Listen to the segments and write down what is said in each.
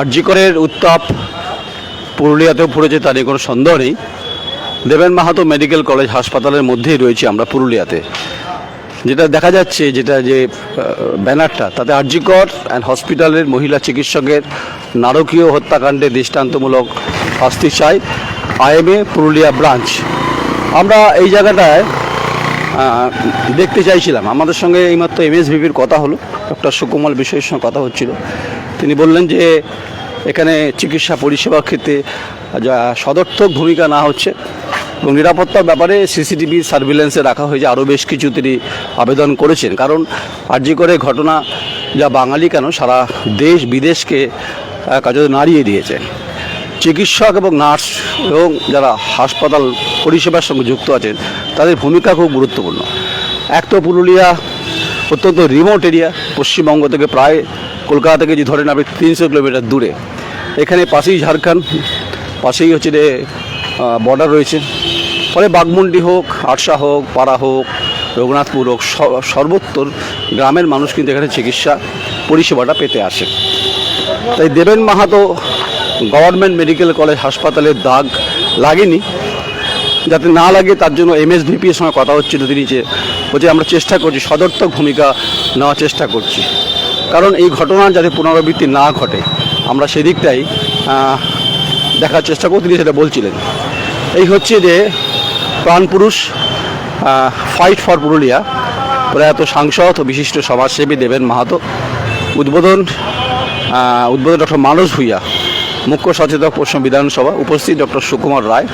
আরজিকরের উত্তাপ পুরুলিয়াতেও পড়েছে তার কোনো সন্দেহ নেই। দেবেন মাহাতো মেডিকেল কলেজ হাসপাতালের মধ্যেই রয়েছি আমরা পুরুলিয়াতে। যেটা দেখা যাচ্ছে, যেটা যে ব্যানারটা, তাতে আরজিকর অ্যান্ড হসপিটালের মহিলা চিকিৎসকের নারকীয় হত্যাকাণ্ডে দৃষ্টান্তমূলক শাস্তি চাই আইএমএ পুরুলিয়া ব্রাঞ্চ। আমরা এই জায়গাটায় দেখতে চাইছিলাম। আমাদের সঙ্গে এইমাত্র এমএসভিপির কথা হলো। ডক্টর সুকুমাল বিষয়ের সঙ্গে কথা হচ্ছিল। তিনি বললেন যে, এখানে চিকিৎসা পরিষেবার ক্ষেত্রে যা সদর্থক ভূমিকা না হচ্ছে এবং নিরাপত্তার ব্যাপারে সিসিটিভি সার্ভিলেন্সে রাখা হয়েছে। আরও বেশ কিছু তিনি আবেদন করেছেন। কারণ আর্জি করে ঘটনা যা বাঙালি কেন, সারা দেশ বিদেশকে কাজে নাড়িয়ে দিয়েছে। চিকিৎসক এবং নার্স এবং যারা হাসপাতাল পরিষেবার সঙ্গে যুক্ত আছেন তাদের ভূমিকা খুব গুরুত্বপূর্ণ। এক তো পুরুলিয়া অত্যন্ত রিমোট এরিয়া পশ্চিমবঙ্গ থেকে প্রায় কলকাতা থেকে যে ধরেন আপনি তিনশো কিলোমিটার দূরে। এখানে পাশেই ঝাড়খণ্ড, পাশেই হচ্ছে যে বর্ডার রয়েছে। ফলে বাগমুন্ডি হোক আটসা হোক, পাড়া হোক, রঘুনাথপুর হোক, স- সর্বত্র গ্রামের মানুষ কিন্তু এখানে চিকিৎসা পরিষেবাটা পেতে আসে। তাই দেবেন মাহাতো গভর্নমেন্ট মেডিকেল কলেজ হাসপাতালের দাগ লাগেনি। যাতে না লাগে, তার জন্য এমএসভিপি এর সঙ্গে কথা হচ্ছিল তিনি যে বলছে আমরা চেষ্টা করছি, সদর্থক ভূমিকা নেওয়ার চেষ্টা করছি। কারণ এই ঘটনা যাতে পুনরাবৃত্তি না ঘটে, আমরা সেদিকটাই দেখার চেষ্টা করব, তিনি সেটা বলছিলেন। এই হচ্ছে যে প্রাণপুরুষ ফাইট ফর পুরুলিয়া। প্রয়াত সাংসদ ও বিশিষ্ট সমাজসেবী দেবেন মাহাতো। উদ্বোধন উদ্বোধন ডক্টর মানস ভূঁইয়া। মুখ্য সচেতক পশ্চিম বিধানসভা উপস্থিত ডক্টর সুকুমার রায়,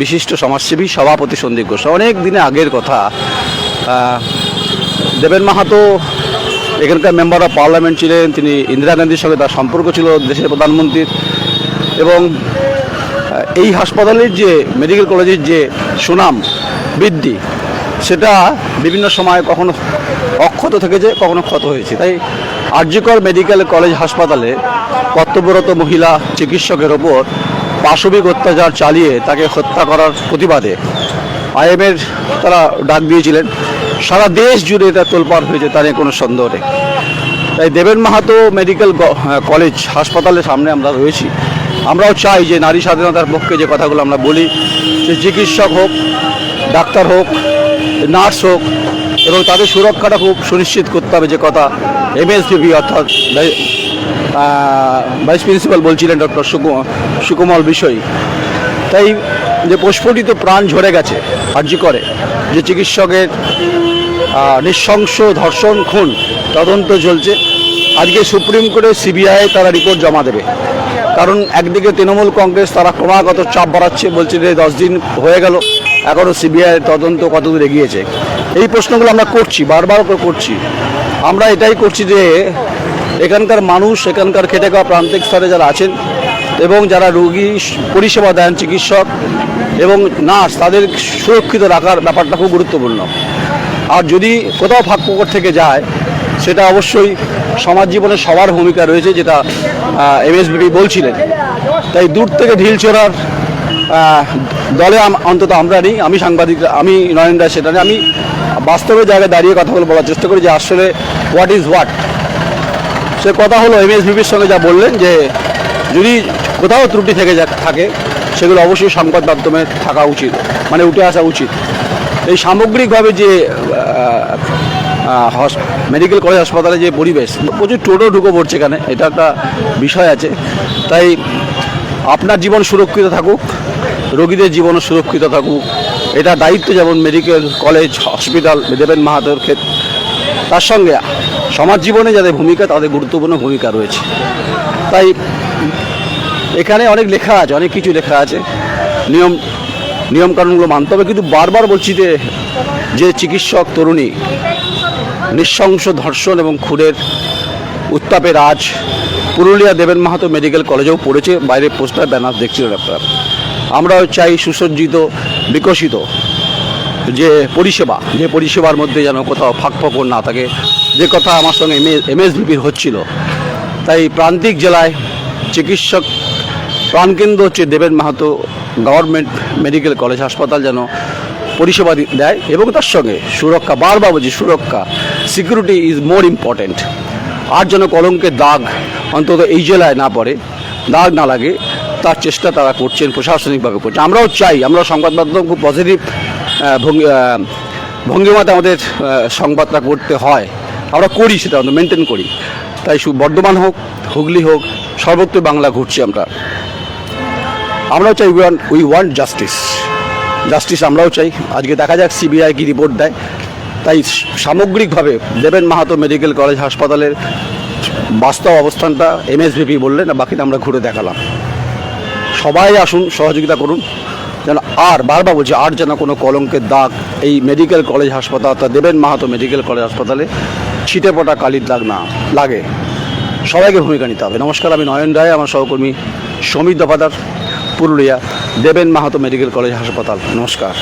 বিশিষ্ট সমাজসেবী সভাপতি সন্দীপ ঘোষ। অনেক দিনে আগের কথা। দেবেন মাহাতো এখানকার মেম্বার অফ পার্লামেন্ট ছিলেন, তিনি ইন্দিরা গান্ধীর সঙ্গে তার সম্পর্ক ছিল দেশের প্রধানমন্ত্রীর এবং এই হাসপাতালের যে মেডিকেল কলেজের যে সুনাম বৃদ্ধি, সেটা বিভিন্ন সময় কখনো অক্ষত থেকেছে কখনো ক্ষত হয়েছে। তাই আর্যকর মেডিকেল কলেজ হাসপাতালে কর্তব্যরত মহিলা চিকিৎসকের ওপর পাশবিক অত্যাচার চালিয়ে তাকে হত্যা করার প্রতিবাদে আইএমের তারা ডাক দিয়েছিলেন। সারা দেশ জুড়ে এটা তোলপাড় হয়েছে, তার নিয়ে কোনো সন্দেহ নেই। তাই দেবেন মাহাতো মেডিকেল কলেজ হাসপাতালের সামনে আমরা রয়েছি। আমরাও চাই যে নারী স্বাধীনতার পক্ষে যে কথাগুলো আমরা বলি, যে চিকিৎসক হোক, ডাক্তার হোক, নার্স হোক এবং তাদের সুরক্ষাটা খুব সুনিশ্চিত করতে হবে যে কথা এমএসপিবি অর্থাৎ ভাইস প্রিন্সিপাল বলছিলেন ডক্টর সুকুমল বিষয়। তাই যে প্রস্ফুটিত প্রাণ ঝরে গেছে, আর্জি করে, যে চিকিৎসকের নৃশংস ধর্ষণ খুন তদন্ত চলছে, আজকে সুপ্রিম কোর্টে সিবিআই তারা রিপোর্ট জমা দেবে। কারণ একদিকে তৃণমূল কংগ্রেস তারা ক্রমাগত চাপ বাড়াচ্ছে, বলছে যে দশ দিন হয়ে গেল এখনও সিবিআই তদন্ত কতদূর এগিয়েছে। এই প্রশ্নগুলো আমরা করছি, বারবার করে করছি। আমরা এটাই করছি যে, এখানকার মানুষ, এখানকার খেটে খাওয়া প্রান্তিক স্তরে যারা আছেন এবং যারা রোগী, পরিষেবা দেন, চিকিৎসক এবং নার্স, তাদের সুরক্ষিত রাখার ব্যাপারটা খুব গুরুত্বপূর্ণ। আর যদি কোথাও ফাঁক থেকে যায়, সেটা অবশ্যই সমাজ জীবনে সবার ভূমিকা রয়েছে, যেটা এমএসবিপি বলছিলেন। তাই দূর থেকে ঢিল ছোড়ার দলে অন্তত আমরা নেই, আমি সাংবাদিক, আমি নয়ন রায় সেটা আমি বাস্তবের জায়গায় দাঁড়িয়ে কথাগুলো বলার চেষ্টা করি যে আসলে হোয়াট ইজ হোয়াট সে কথা হলো এমএসভিপির সঙ্গে যা বললেন যে যদি কোথাও ত্রুটি থেকে থাকে, সেগুলো অবশ্যই সংবাদ মাধ্যমে থাকা উচিত মানে উঠে আসা উচিত। এই সামগ্রিকভাবে যে মেডিকেল কলেজ হাসপাতালে যে পরিবেশ, প্রচুর টোটো ঢুকে পড়ছে এখানে, এটা একটা বিষয় আছে। তাই আপনার জীবন সুরক্ষিত থাকুক, রোগীদের জীবনও সুরক্ষিত থাকুক এটা দায়িত্ব যেমন মেডিকেল কলেজ হসপিটাল দেবেন মাহাতোর ক্ষেত্রে তার সঙ্গে সমাজ জীবনে যাদের ভূমিকা, তাদের গুরুত্বপূর্ণ ভূমিকা রয়েছে। তাই এখানে অনেক লেখা আছে, অনেক কিছু লেখা আছে। নিয়ম, নিয়মকানুনগুলো মানতে হবে। কিন্তু বারবার বলছি যে যে চিকিৎসক তরুণী নৃশংস ধর্ষণ এবং খুনের উত্তাপের আজ পুরুলিয়া দেবেন মাহাতো মেডিকেল কলেজেও পড়েছে। বাইরে পোস্টার, ব্যানার দেখছিল ডাক্তার আমরাও চাই সুসজ্জিত, বিকশিত যে পরিষেবা, যে পরিষেবার মধ্যে যেন কোথাও ফাঁক ফোকর না থাকে। যে কথা আমার সঙ্গে এমএসভিপির হচ্ছিল। তাই প্রান্তিক জেলায় চিকিৎসক প্রাণকেন্দ্র হচ্ছে দেবেন মাহাতো গভর্নমেন্ট মেডিকেল কলেজ হাসপাতাল যেন পরিষেবা দেয় এবং তার সঙ্গে সুরক্ষা, বারবার বলছি সুরক্ষা, সিকিউরিটি ইজ মোর ইম্পর্ট্যান্ট আর যেন কলঙ্কের দাগ অন্তত এই জেলায় না পড়ে, দাগ না লাগে তার চেষ্টা তারা করছেন, প্রশাসনিকভাবে করছে আমরাও চাই, আমরা সংবাদ মাধ্যম খুব পজিটিভ ভঙ্গিমাতে আমাদের সংবাদটা করতে হয়। আমরা করি সেটা, আমরা মেনটেন করি। তাই বর্ধমান হোক, হুগলি হোক, সর্বত্র বাংলা ঘুরছি আমরা। আমরাও চাই we we want justice justice আমরাও চাই। আজকে দেখা যাক সিবিআই কি রিপোর্ট দেয়। তাই সামগ্রিকভাবে দেবেন মাহাতো মেডিকেল কলেজ হাসপাতালের বাস্তব অবস্থানটা এমএসভিপি বললেন বাকিটা আমরা ঘুরে দেখালাম। সবাই আসুন, সহযোগিতা করুন। যেন আর বারবার বলছি, আর যেন কোনো কলঙ্কের দাগ এই মেডিকেল কলেজ হাসপাতাল অর্থাৎ দেবেন মাহাতো মেডিকেল কলেজ হাসপাতালে, ছিটে পটা কালির দাগ না, লাগে। সবাইকে ভূমিকা নিতে হবে। নমস্কার, আমি নয়ন রায়, আমার সহকর্মী সমীর দফাদার, পুরুলিয়া, দেবেন মাহাতো মেডিকেল কলেজ হাসপাতাল। নমস্কার।